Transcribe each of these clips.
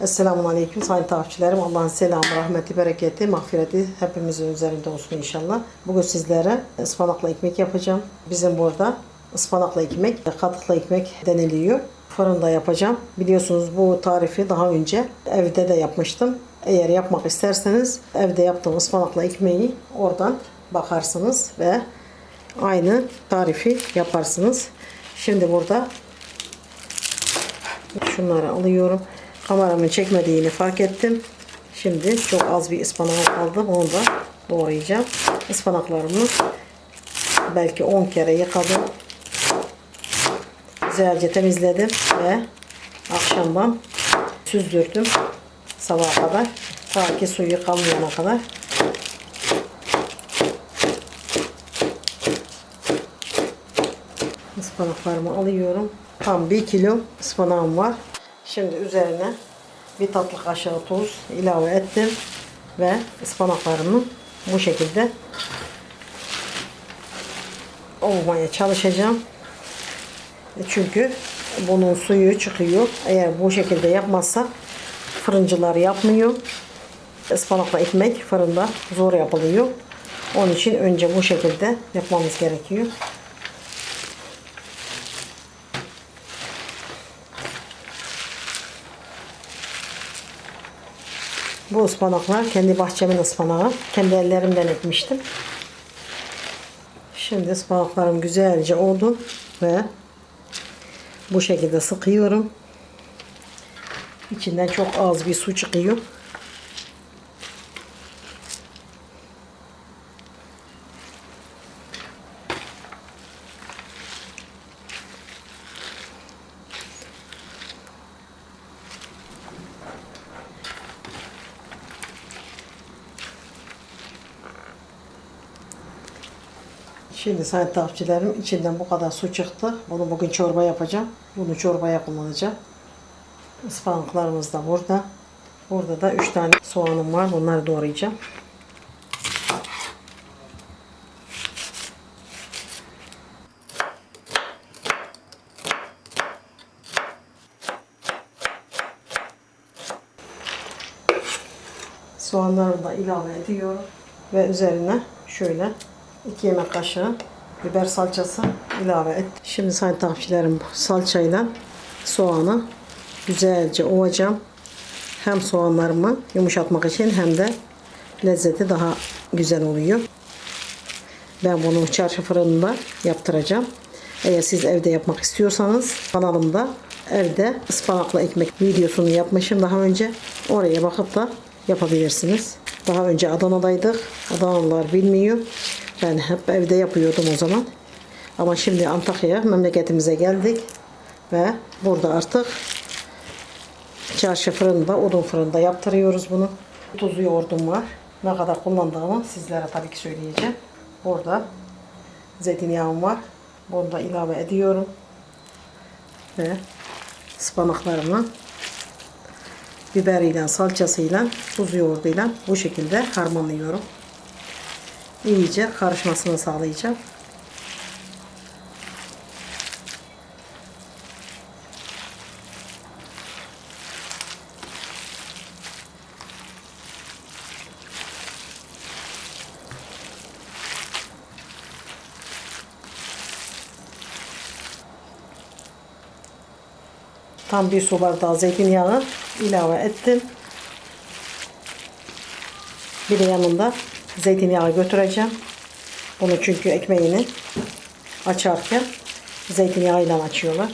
Esselamu Aleyküm sayın takipçilerim. Allah'ın selamı, rahmeti, bereketi, mağfireti hepimizin üzerinde olsun inşallah. Bugün sizlere ıspanaklı ekmek yapacağım. Bizim burada ıspanaklı ekmek, katıklı ekmek deniliyor. Fırında yapacağım. Biliyorsunuz bu tarifi daha önce evde de yapmıştım. Eğer yapmak isterseniz evde yaptığım ıspanaklı ekmeği oradan bakarsınız ve aynı tarifi yaparsınız. Şimdi burada Şunları alıyorum. Kameramın çekmediğini fark ettim. Şimdi çok az bir ıspanak kaldı. Onu da doğrayacağım. Ispanaklarımı belki 10 kere yıkadım. Güzelce temizledim ve akşamdan süzdürdüm sabaha kadar. Ta ki suyu kalmayana kadar. Ispanaklarımı alıyorum. Tam 1 kilo ıspanağım var. Şimdi üzerine bir tatlı kaşığı tuz ilave ettim. Ve ıspanaklarımı bu şekilde ovmaya çalışacağım. Çünkü bunun suyu çıkıyor. Eğer bu şekilde yapmazsak fırıncılar yapmıyor. Ispanakla ekmek fırında zor yapılıyor. Onun için önce bu şekilde yapmamız gerekiyor. Bu ıspanaklar kendi bahçemin ıspanağı. Kendi ellerimden ekmiştim. Şimdi ıspanaklarım güzelce oldu ve bu şekilde sıkıyorum. İçinden çok az bir su çıkıyor. Şimdi sayın takipçilerim içinden bu kadar su çıktı. Bunu bugün çorba yapacağım. Bunu çorbaya kullanacağım. Ispanaklarımız da burada. Burada da 3 tane soğanım var. Bunları doğrayacağım. Soğanları da ilave ediyorum. Ve üzerine şöyle 2 yemek kaşığı biber salçası ilave et. Şimdi sayın takipçilerim salçayla soğanı güzelce ovacağım. Hem soğanlarımı yumuşatmak için hem de lezzeti daha güzel oluyor. Ben bunu çarşı fırınında yaptıracağım. Eğer siz evde yapmak istiyorsanız kanalımda evde ıspanaklı ekmek videosunu yapmışım daha önce. Oraya bakıp da yapabilirsiniz. Daha önce Adana'daydık. Adanalılar bilmiyor. Ben hep evde yapıyordum o zaman. Ama şimdi Antakya'ya memleketimize geldik. Ve burada artık çarşı fırında, odun fırında yaptırıyoruz bunu. Tuzlu yoğurdum var. Ne kadar kullandığımı sizlere tabii ki söyleyeceğim. Burada zeytinyağım var. Bunu da ilave ediyorum. Ve ıspanaklarımı biberiyle, salçasıyla, tuz yoğurduyla bu şekilde harmanlıyorum. İyice karışmasını sağlayacağım. Tam bir su bardağı zeytinyağı ilave ettim. Bir de yanında zeytinyağı götüreceğim. Bunu çünkü ekmeğini açarken zeytinyağıyla açıyorlar.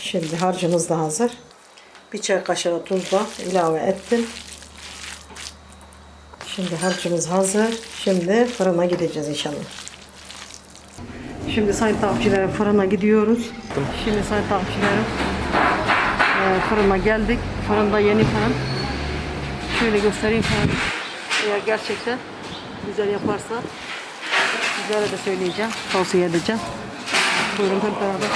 Şimdi harcımız da hazır. Bir çay kaşığı tuz da ilave ettim. Şimdi harcımız hazır. Şimdi fırına gideceğiz inşallah. Şimdi sayın takipçilerim fırına gidiyoruz. Şimdi sayın takipçilerim e, fırına geldik. Fırında yeni fırın. Şöyle göstereyim fırını. Eğer gerçekten güzel yaparsa sizlere de söyleyeceğim. Tavsiye edeceğim. Buyurun hep beraber.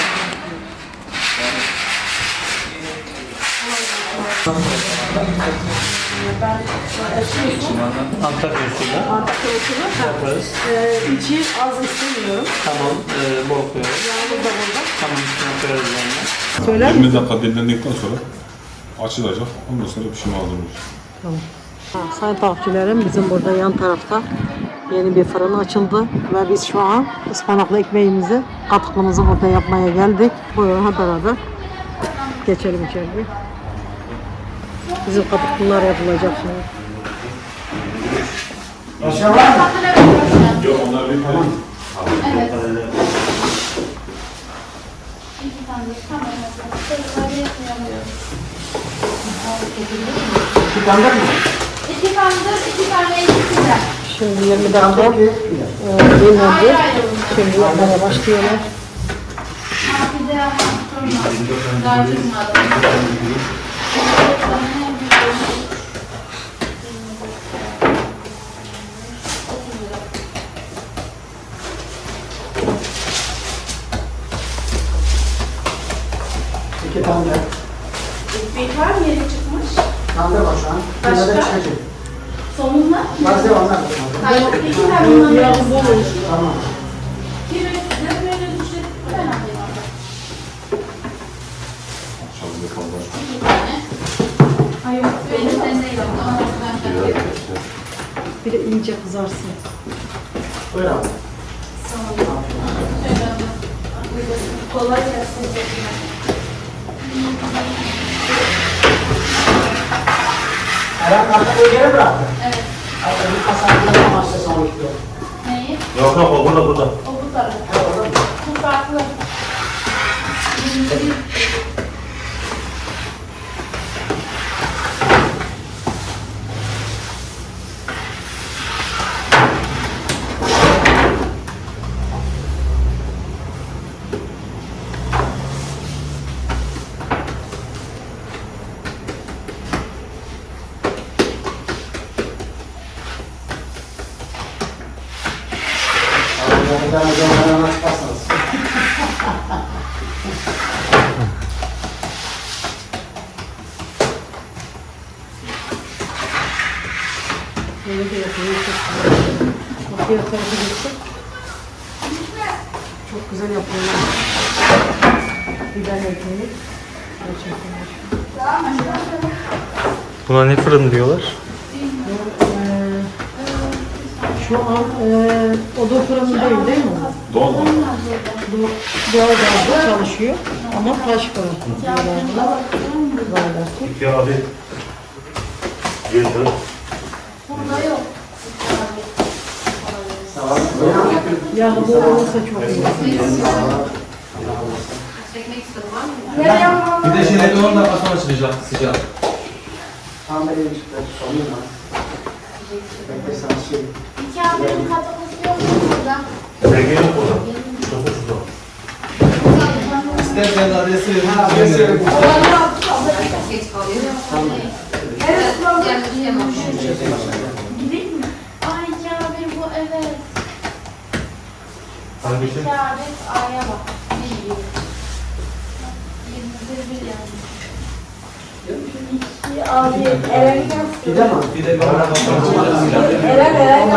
Antakya usulü Antakya usulü. yaparız. Ee, içi az istemiyorum. Tamam, e, bol koyuyoruz. Yağımız da Söyler 20 misin? dakika dinlendikten sonra açılacak. Ondan sonra pişime hazırlayacağız. Tamam. Ha, sayın takipçilerim bizim burada yan tarafta yeni bir fırın açıldı ve biz şu an ıspanaklı ekmeğimizi katıklımızı burada yapmaya geldik. Buyurun hep beraber geçelim içeriye. Bizim katıklılar yapılacak şimdi. Yok onlar bir tamam. İki. Şöyle yapmayalım. İki tandır, iki tane ikisi Şimdi 20 dakika e, dinlendi. Şimdi başlıyorlar. Bir de sorma. Daha tane Bir var mı yeni çıkmış? tandır var şu an. Başka? Başka? çıkacak. Sonunda? Bazı onlar da. Hayır, iki tane bundan olur. Tamam. Biri size böyle düşecek. Ben alayım onu. Akşam yapalım. İki tane. Hayır, benim sen değil ama ben de. Bir de iyice kızarsın. Buyur abi. Kolay gelsin. Eren kartı geri bıraktı. Evet. Abi bir amaçla sonra gidiyor. Neyi? Yok yok o burada burada. O bu tarafta. Bu farklı. Birinci Abi bir tane zamanlarına çıkarsanız. Böyle de yapıyor. Çok güzel. Bak diğer tarafa geçsin. Çok güzel yapıyorlar. Biber ekmeği. Buna ne fırın diyorlar? Ee, Şu an e, oda fırını değil değil mi? Doğal? Bu doğal gazda çalışıyor ama taş fırın. Böyle. İki abi. Getir. Burada yok. Ya bu olursa çok iyi. Bir de şeyleri 10 dakika sonra çıkacak sıcak. Tam da iyi çıktı. Ben. Beklerseniz şey. İki abinin katıması yok mu burada? Sevgi yok burada. Şurada şurada. İsterseniz adresi verin. Ha, ben size bu. Gideyim mi? Ay iki abi bu evet. Hangisi? İki abi A'ya bak. Bir yirmi. Yirmi bir bir yani. Abi Eren Gide mi? Bir de bir ara bakalım. Eren Eren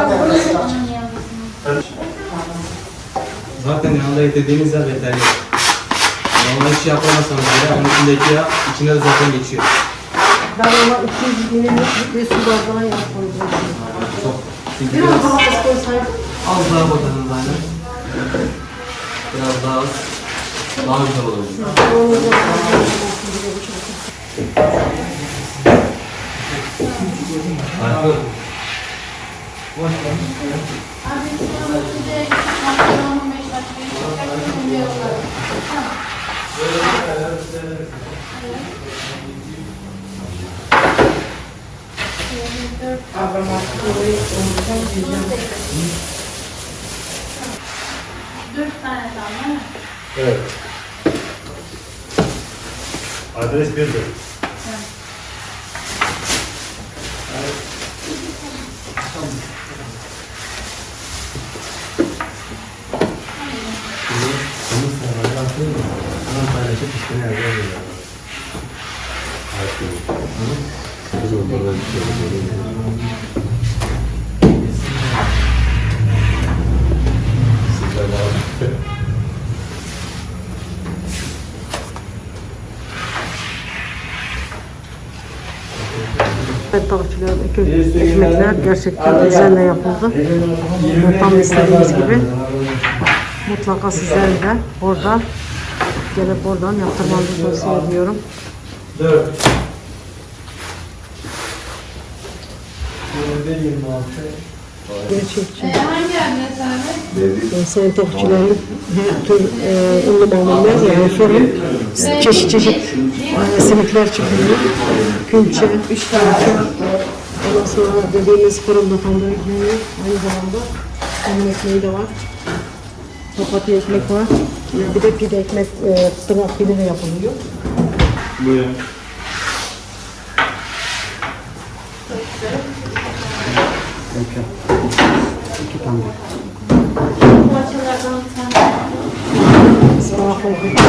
Zaten yanında eklediğiniz yer yeterli. Normal hiç yapamazsanız bile onun içindeki yağ içine de zaten geçiyor. Ben ona 200 milimlik bir su bardağı yağ koydum. Çok. Biraz daha az koysaydım. az daha koysanız aynen. Biraz daha az. Daha güzel olur. Harika. Dört tane damla mı? Evet. Adres bir de. Evet. Bunu sana atayım mı? Bunu paylaşıp üstüne yazıyorum. Aşkım. Kızım bana bir şey tavukçular ekmekler gerçekten özenle yapıldı. Ve tam istediğimiz gibi. Mutlaka sizler de burada gelip buradan yaptırmanızı tavsiye ediyorum. Dört. Gerçekçi. Ee, hangi adres abi? Sayın tavukçuların her tür e, unlu mamuller yani fırın çeşit çeşit e, simitler çıkıyor. Külçe, üç tane Ondan sonra dediğimiz fırında tandır ekmeği aynı zamanda onun ekmeği de var. Papatya ekmek var. E, Bir de pide ekmek, e, tırnak pide de yapılıyor. Buyurun. İki tane. Tane. Ispanak ekmek.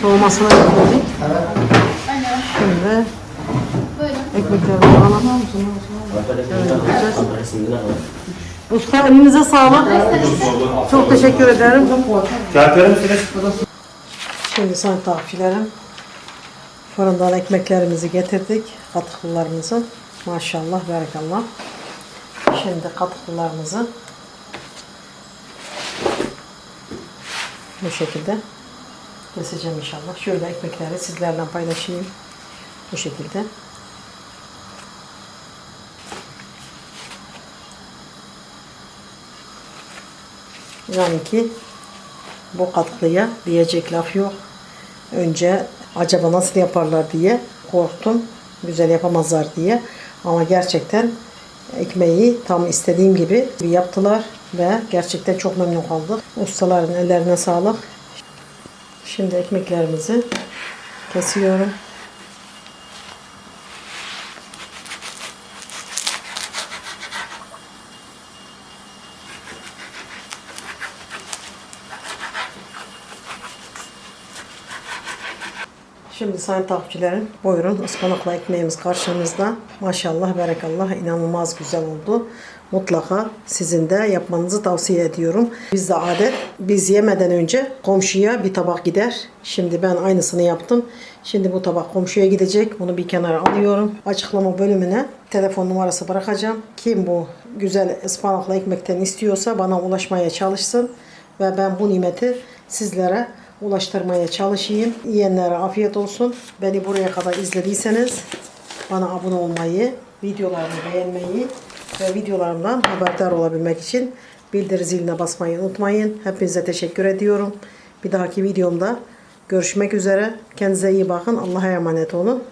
Soğumasına. Aynen. Şimdi ekmeklerimizi alalım. Usta elinize sağlık. Çok teşekkür ederim. Şimdi sayın takipçilerim fırından ekmeklerimizi getirdik. Katıklılarımızı. Maşallah, berekallah. Şimdi katıklılarımızı bu şekilde keseceğim inşallah. Şöyle ekmekleri sizlerle paylaşayım. Bu şekilde. Yani ki bu katkıya diyecek laf yok. Önce acaba nasıl yaparlar diye korktum. Güzel yapamazlar diye. Ama gerçekten ekmeği tam istediğim gibi yaptılar ve gerçekten çok memnun kaldık. Ustaların ellerine sağlık. Şimdi ekmeklerimizi kesiyorum. Şimdi sayın takipçilerim buyurun ıspanaklı ekmeğimiz karşınızda. Maşallah berekallah inanılmaz güzel oldu. Mutlaka sizin de yapmanızı tavsiye ediyorum. Bizde adet biz yemeden önce komşuya bir tabak gider. Şimdi ben aynısını yaptım. Şimdi bu tabak komşuya gidecek. Bunu bir kenara alıyorum. Açıklama bölümüne telefon numarası bırakacağım. Kim bu güzel ıspanaklı ekmekten istiyorsa bana ulaşmaya çalışsın. Ve ben bu nimeti sizlere ulaştırmaya çalışayım. Yiyenlere afiyet olsun. Beni buraya kadar izlediyseniz bana abone olmayı, videolarımı beğenmeyi ve videolarımdan haberdar olabilmek için bildir ziline basmayı unutmayın. Hepinize teşekkür ediyorum. Bir dahaki videomda görüşmek üzere. Kendinize iyi bakın. Allah'a emanet olun.